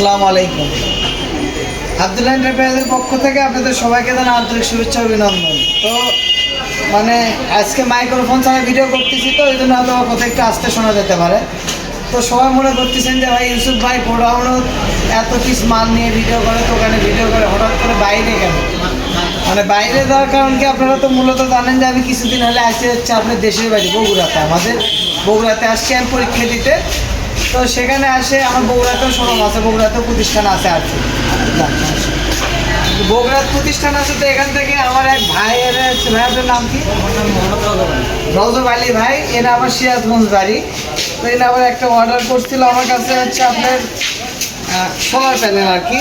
আসসালামু আলাইকুম। আব্দুল্লাহ এন্টারপ্রাইজের পক্ষ থেকে আপনাদের সবাইকে জানা আন্তরিক শুভেচ্ছা অভিনন্দন। তো মানে আজকে মাইক্রোফোন ছাড়া ভিডিও করতেছি তো, এই জন্য হয়তো কথা একটু আস্তে শোনা যেতে পারে। তো, সবাই মনে করতেছেন যে, ভাই, ইউসুফ ভাই গোডাউনও এত পিস মাল নিয়ে ভিডিও করে দোকানে ভিডিও করে, হঠাৎ করে বাইরে কেন? মানে বাইরে যাওয়ার কারণ কি আপনারা তো মূলত জানেন যে, আমি কিছুদিন হলে আসতে হচ্ছে আপনার দেশের বাড়ি, বগুড়াতে, আমাদের বগুড়াতে আসছি আমি পরীক্ষা দিতে। তো সেখানে আসে আমার বগুড়াতেও শোরুম আছে বগুড়াতেও প্রতিষ্ঠান আছে আর কি। বগুড়ার প্রতিষ্ঠান আছে তো এখান থেকে আমার এক ভাইয়ের হচ্ছে ভাইয়ের নাম কি? রজব আলী। ভাই এরা আমার সিরাজগঞ্জ বাড়ি। তো এরা আবার একটা অর্ডার করছিল আমার কাছে হচ্ছে আপনার সোলার প্যানেল আর কি।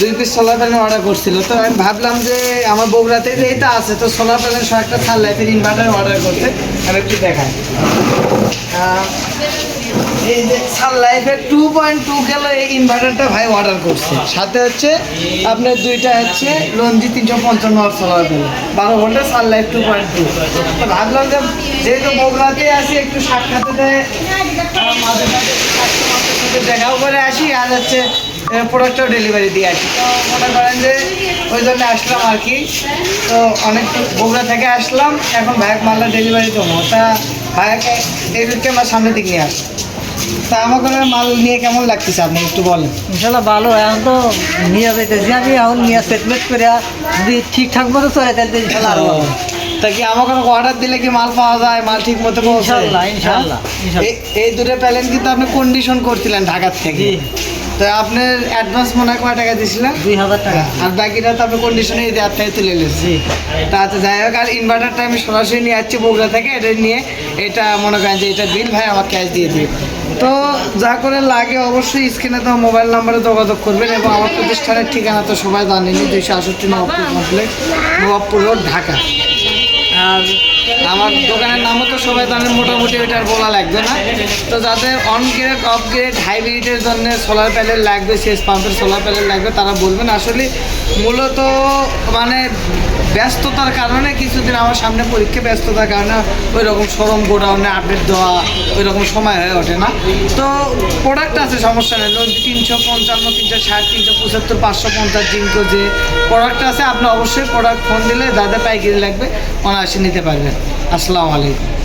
দুই পিস সোলার প্যানেল অর্ডার করছিল। তো আমি ভাবলাম যে আমার বগুড়াতে এটা আছে তো সোলার প্যানেল সহ একটা থার লাইফের ইনভার্টার অর্ডার করতে আমি একটু দেখাই। আহ, এই যে সান টু পয়েন্ট টু এই ইনভার্টারটা ভাই অর্ডার করছে। সাথে হচ্ছে আপনার দুইটা হচ্ছে তিনশো পঞ্চান্ন বারো ঘণ্টা sun life two point two ভাবলাম যে আসি একটু সাক্ষাতে আসি আর হচ্ছে প্রোডাক্টটাও ডেলিভারি দিয়ে আসি। তো করেন যে ওই জন্য আসলাম আর কি। তো অনেক থেকে আসলাম। এখন ভাইক ডেলিভারি তা দিককে আমার সামনের দিক নিয়ে আসি। তা আমাকে মাল নিয়ে কেমন লাগতেছে আপনি একটু বলেন? ইনশাল্লাহ ভালো এখন তো নিয়ে যেতেছি আমি এখন নিয়ে সেটমেন্ট করে যদি ঠিকঠাক মতো চলে তাহলে ইনশাল্লাহ আরও তা কি আমাকে অর্ডার দিলে কি মাল পাওয়া যায় মাল ঠিক মতো ইনশাল্লাহ, ইনশাল্লাহ, হ্যাঁ? এই- দুটো প্যালেন কিন্তু আপনি কন্ডিশন করছিলেন ঢাকার থেকে। তো আপনার অ্যাডভান্স মনে হয় কয় টাকা দিয়েছিলেন দুই হাজার টাকা। আর বাকিটা তো আপনি কন্ডিশনে দেওয়ার থেকে তুলে নিয়েছি তা আচ্ছা যাই হোক আর ইনভার্টারটা আমি সরাসরি নিয়ে যাচ্ছি বগুড়া থেকে এটা নিয়ে এটা মনে করেন যে এটা বিল ভাই আমার ক্যাশ দিয়ে দিই তো যা করে লাগে অবশ্যই স্ক্রিনে তো মোবাইল নাম্বারে যোগাযোগ করবেন এবং আমার প্রতিষ্ঠানের ঠিকানা তো সবাই জানেনি দুইশো আষট্টি নবাবপুর কমপ্লেক্স নবাবপুর রোড, ঢাকা। আর আমার দোকানের নামও তো সবাই জানেন মোটামুটি ওইটা আর বলা লাগবে না। তো যাদের অন গ্রেড অফ গ্রেড হাইব্রিডের জন্য সোলার প্যানেল লাগবে শেষ পাম্পের সোলার প্যানেল লাগবে, তারা বলবেন। আসলে মূলত মানে ব্যস্ততার কারণে কিছুদিন আমার সামনে পরীক্ষা ব্যস্ততার কারণে ওই রকম সরম গোডাউনে আপডেট দেওয়া ওই রকম সময় হয়ে ওঠে না। তো প্রোডাক্ট আছে, সমস্যা নেই। তিনশো পঞ্চান্ন, তিনশো ষাট, তিনশো পঁচাত্তর, পাঁচশো পঞ্চাশ জিঙ্কো যে প্রোডাক্ট আছে, আপনি অবশ্যই প্রোডাক্ট ফোন দিলে যাদের পাইকারি লাগবে অনায়াসে নিতে পারবেন আসসালামু আলাইকুম।